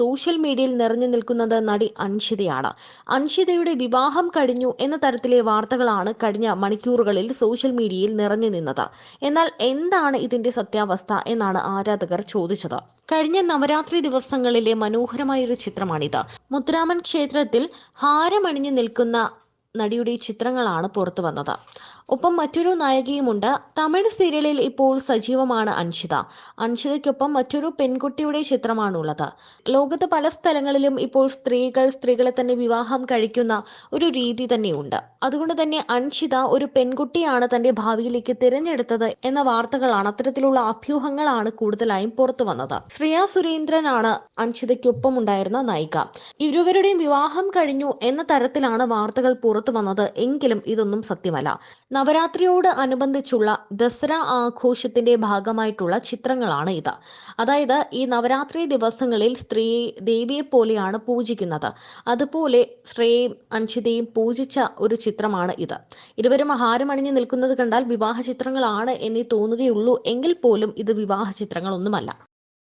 Social മീഡിയയിൽ നിറഞ്ഞു നിൽക്കുന്നത് നടി അൻഷിതയാണ്. അൻഷിതയുടെ വിവാഹം കഴിഞ്ഞു എന്ന തരത്തിലെ വാർത്തകളാണ് കഴിഞ്ഞ മണിക്കൂറുകളിൽ സോഷ്യൽ മീഡിയയിൽ നിറഞ്ഞു നിന്നത്. എന്നാൽ എന്താണ് ഇതിന്റെ സത്യാവസ്ഥ എന്നാണ് ആരാധകർ ചോദിച്ചത്. കഴിഞ്ഞ നവരാത്രി ദിവസങ്ങളിലെ മനോഹരമായ ഒരു ചിത്രമാണിത്. മുത്തുരാമൻ ക്ഷേത്രത്തിൽ ഹാരമണിഞ്ഞു നിൽക്കുന്ന നടിയുടെ ചിത്രങ്ങളാണ് പുറത്തു വന്നത്. ഒപ്പം മറ്റൊരു നായികയുമുണ്ട്. തമിഴ് സീരിയലിൽ ഇപ്പോൾ സജീവമാണ് അൻഷിത. അൻഷിതയ്ക്കൊപ്പം മറ്റൊരു പെൺകുട്ടിയുടെ ചിത്രമാണുള്ളത്. ലോകത്ത് പല സ്ഥലങ്ങളിലും ഇപ്പോൾ സ്ത്രീകൾ സ്ത്രീകളെ തന്നെ വിവാഹം കഴിക്കുന്ന ഒരു രീതി തന്നെയുണ്ട്. അതുകൊണ്ട് തന്നെ അൻഷിത ഒരു പെൺകുട്ടിയാണ് തന്റെ ഭാവിയിലേക്ക് തിരഞ്ഞെടുത്തത് എന്ന വാർത്തകളാണ് അത്തരത്തിലുള്ള അഭ്യൂഹങ്ങളാണ് കൂടുതലായും പുറത്തു വന്നത്. ശ്രിയ സുരേന്ദ്രനാണ് അൻഷിതയ്ക്കൊപ്പം ഉണ്ടായിരുന്ന നായിക. ഇരുവരുടെയും വിവാഹം കഴിഞ്ഞു എന്ന തരത്തിലാണ് വാർത്തകൾ പുറത്തു വന്നത് എങ്കിലും ഇതൊന്നും സത്യമല്ല. നവരാത്രിയോട് അനുബന്ധിച്ചുള്ള ദസറ ആഘോഷത്തിന്റെ ഭാഗമായിട്ടുള്ള ചിത്രങ്ങളാണ് ഇത്. അതായത് ഈ നവരാത്രി ദിവസങ്ങളിൽ സ്ത്രീ ദേവിയെ പോലെയാണ് പൂജിക്കുന്നത്. അതുപോലെ ശ്രേയും അൻഷിതയും പൂജിച്ച ഒരു ചിത്രമാണ് ഇത്. ഇരുവരും ഹാരമണിഞ്ഞു നിൽക്കുന്നത് കണ്ടാൽ വിവാഹ ചിത്രങ്ങളാണ് എന്നേ തോന്നുകയുള്ളൂ. എങ്കിൽ പോലും ഇത് വിവാഹ ചിത്രങ്ങളൊന്നുമല്ല